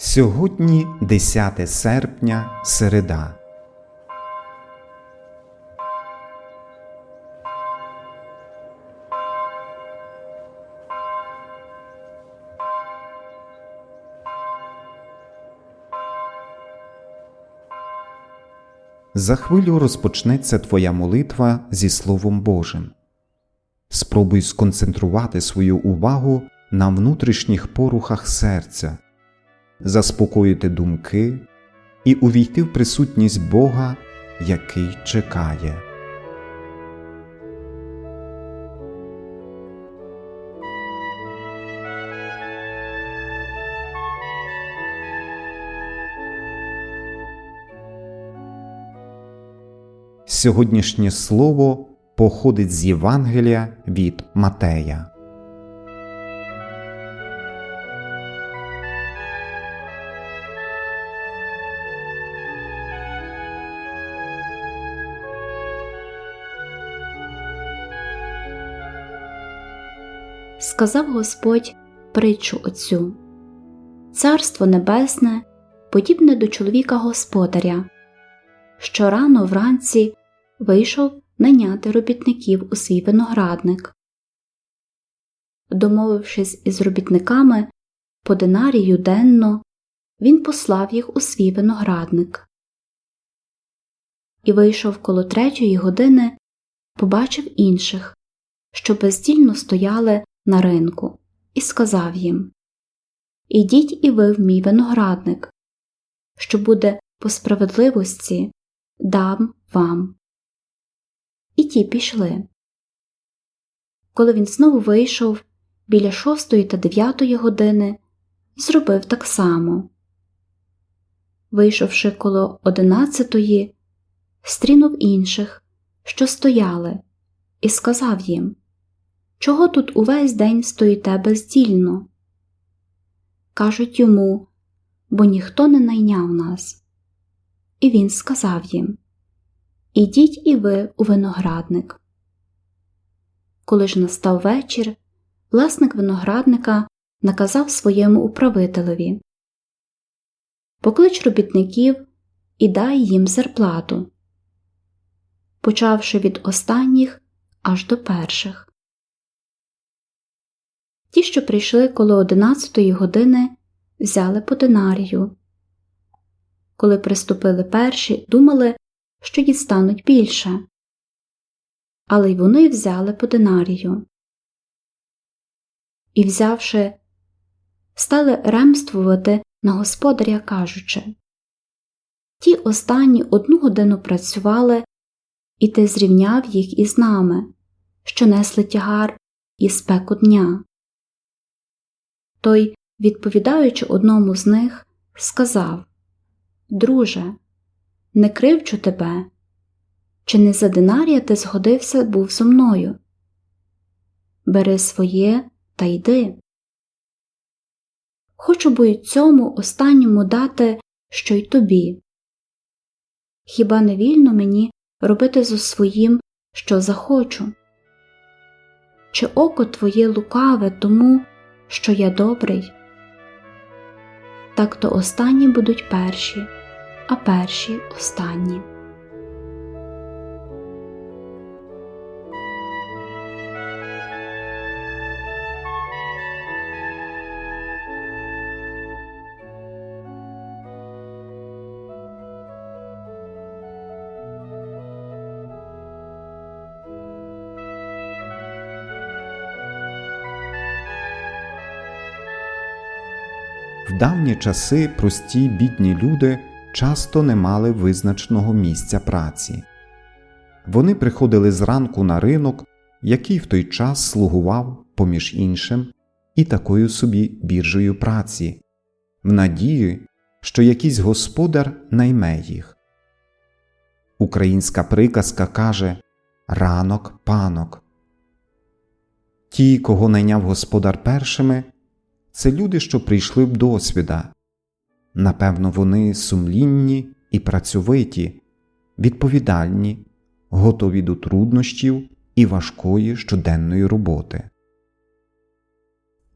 Сьогодні 10 серпня, середа. За хвилю розпочнеться твоя молитва зі Словом Божим. Спробуй сконцентрувати свою увагу на внутрішніх порухах серця, заспокоїти думки і увійти в присутність Бога, який чекає. Сьогоднішнє слово походить з Євангелія від Матея. Сказав Господь притчу оцю Царство Небесне подібне до чоловіка господаря, що рано вранці вийшов найняти робітників у свій виноградник. Домовившись із робітниками по динарію денно, він послав їх у свій виноградник. І вийшов коло третьої години, побачив інших, що бездільно стояли на ринку, і сказав їм Ідіть і ви в мій виноградник, що буде по справедливості дам вам. І ті пішли. Коли він знову вийшов біля шостої та дев'ятої години, зробив так само. Вийшовши коло одинадцятої, стрінув інших, що стояли, і сказав їм Чого тут увесь день стоїте бездільно? Кажуть йому, бо ніхто не найняв нас. І він сказав їм Ідіть і ви у виноградник. Коли ж настав вечір, власник виноградника наказав своєму управителеві Поклич робітників і дай їм зарплату, почавши від останніх аж до перших. Ті, що прийшли коло одинадцятої години, взяли по динарію. Коли приступили перші, думали, що дістануть більше. Але й вони взяли по динарію. І, взявши, стали ремствувати на господаря, кажучи Ті останні одну годину працювали, і ти зрівняв їх із нами, що несли тягар і спеку дня. Той, відповідаючи одному з них, сказав Друже, не кривчу тебе, чи не за динарія ти згодився був зо мною? Бери своє та йди. Хочу бо й цьому останньому дати, що й тобі. Хіба не вільно мені робити зо своїм, що захочу? Чи око твоє лукаве тому, що я добрий, так то останні будуть перші, а перші останні. В давні часи прості бідні люди часто не мали визначеного місця праці. Вони приходили зранку на ринок, який в той час слугував, поміж іншим, і такою собі біржею праці, в надії, що якийсь господар найме їх. Українська приказка каже ранок панок. Ті, кого найняв господар першими, це люди, що прийшли б досвіда. Напевно, вони сумлінні і працьовиті, відповідальні, готові до труднощів і важкої щоденної роботи.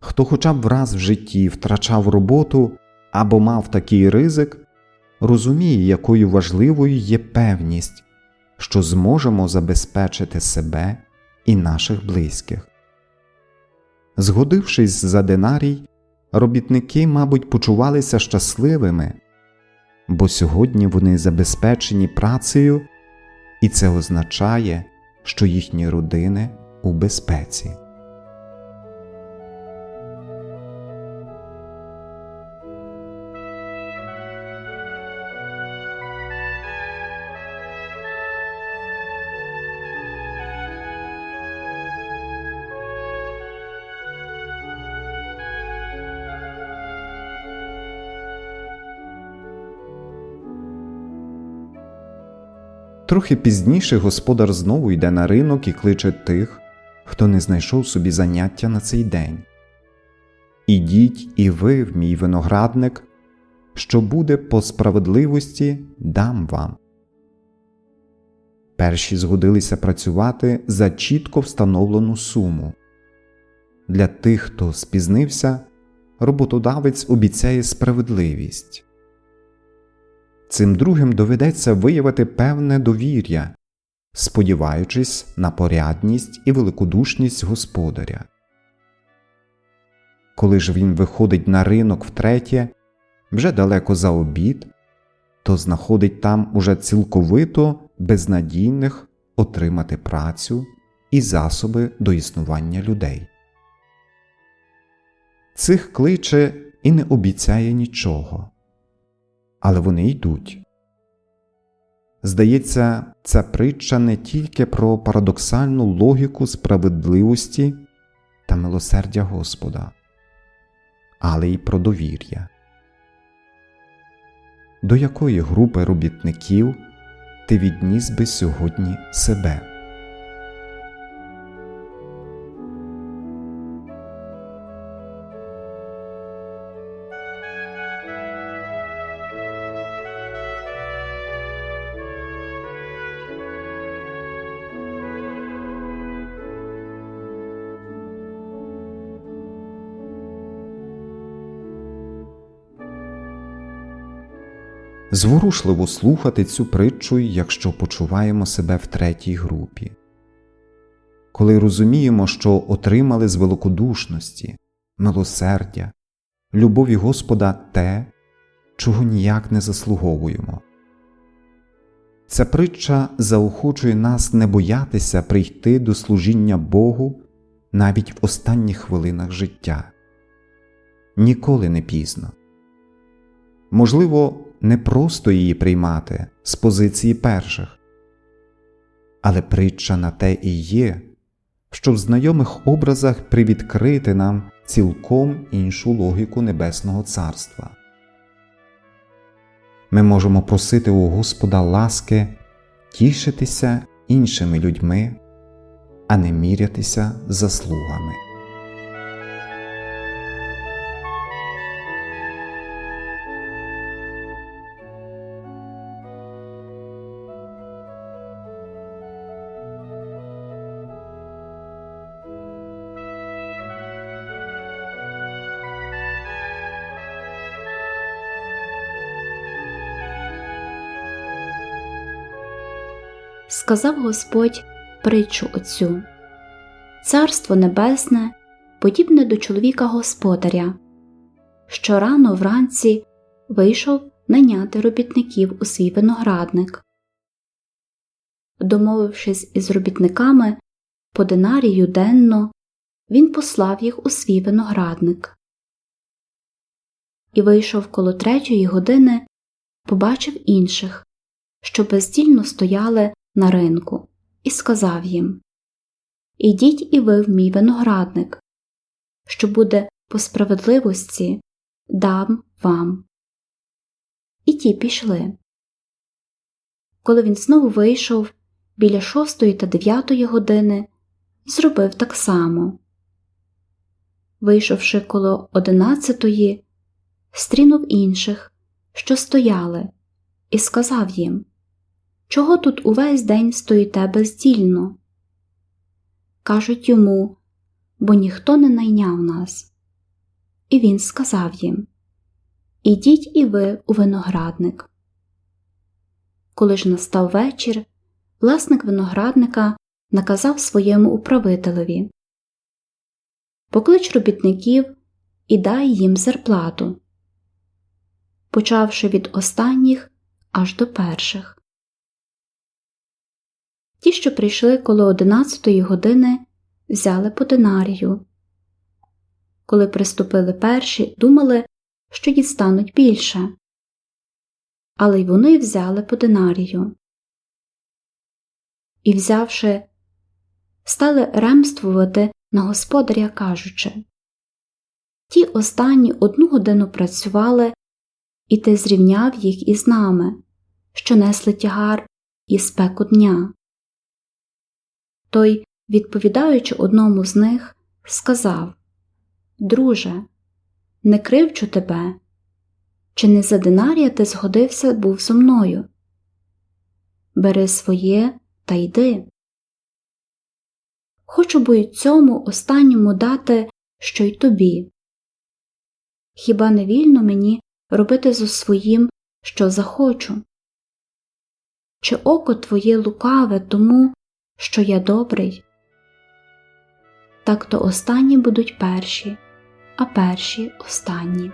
Хто хоча б раз в житті втрачав роботу, або мав такий ризик, розуміє, якою важливою є певність, що зможемо забезпечити себе і наших близьких. Згодившись за динарій, робітники, мабуть, почувалися щасливими, бо сьогодні вони забезпечені працею, і це означає, що їхні родини у безпеці. Трохи пізніше господар знову йде на ринок і кличе тих, хто не знайшов собі заняття на цей день. Ідіть і ви мій виноградник, що буде по справедливості, дам вам. Перші згодилися працювати за чітко встановлену суму. Для тих, хто спізнився, роботодавець обіцяє справедливість. Цим другим доведеться виявити певне довір'я, сподіваючись на порядність і великодушність господаря. Коли ж він виходить на ринок втретє, вже далеко за обід, то знаходить там уже цілковито безнадійних отримати працю і засоби до існування людей. Цих кличе і не обіцяє нічого але вони йдуть. Здається, ця притча не тільки про парадоксальну логіку справедливості та милосердя Господа, але й про довір'я. До якої групи робітників ти відніс би сьогодні себе? Зворушливо слухати цю притчу, якщо почуваємо себе в третій групі. Коли розуміємо, що отримали з великодушності, милосердя, любові Господа те, чого ніяк не заслуговуємо. Ця притча заохочує нас не боятися прийти до служіння Богу навіть в останніх хвилинах життя. Ніколи не пізно. Можливо, не просто її приймати з позиції перших, але притча на те і є, що в знайомих образах привідкрити нам цілком іншу логіку Небесного Царства. Ми можемо просити у Господа ласки тішитися іншими людьми, а не мірятися заслугами. Сказав Господь притчу оцю Царство Небесне подібне до чоловіка господаря, що рано вранці вийшов найняти робітників у свій виноградник. Домовившись із робітниками по динарію денно, він послав їх у свій виноградник. І вийшов коло третьої години, побачив інших, що бездільно стояли на ринку, і сказав їм Ідіть і ви в мій виноградник, що буде по справедливості дам вам. І ті пішли. Коли він знову вийшов біля шостої та дев'ятої години, зробив так само. Вийшовши коло одинадцятої, стрінув інших, що стояли, і сказав їм Чого тут увесь день стоїте бездільно? Кажуть йому, бо ніхто не найняв нас. І він сказав їм Ідіть і ви у виноградник. Коли ж настав вечір, власник виноградника наказав своєму управителеві Поклич робітників і дай їм зарплату, почавши від останніх аж до перших. Ті, що прийшли коло одинадцятої години, взяли по динарію. Коли приступили перші, думали, що дістануть більше. Але й вони взяли по динарію. І, взявши, стали ремствувати на господаря, кажучи Ті останні одну годину працювали, і ти зрівняв їх із нами, що несли тягар і спеку дня. Той, відповідаючи одному з них, сказав Друже, не кривчу тебе, чи не за динарія ти згодився був зо мною? Бери своє та йди. Хочу бо цьому останньому дати, що й тобі. Хіба не вільно мені робити зо своїм, що захочу? Чи око твоє лукаве тому, що я добрий? Так то останні будуть перші, а перші останні.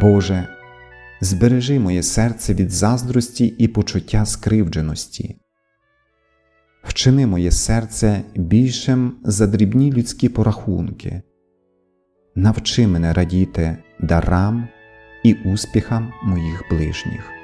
Боже, збережи моє серце від заздрості і почуття скривдженості. Вчини моє серце більшим за дрібні людські порахунки, навчи мене радіти дарам і успіхам моїх ближніх.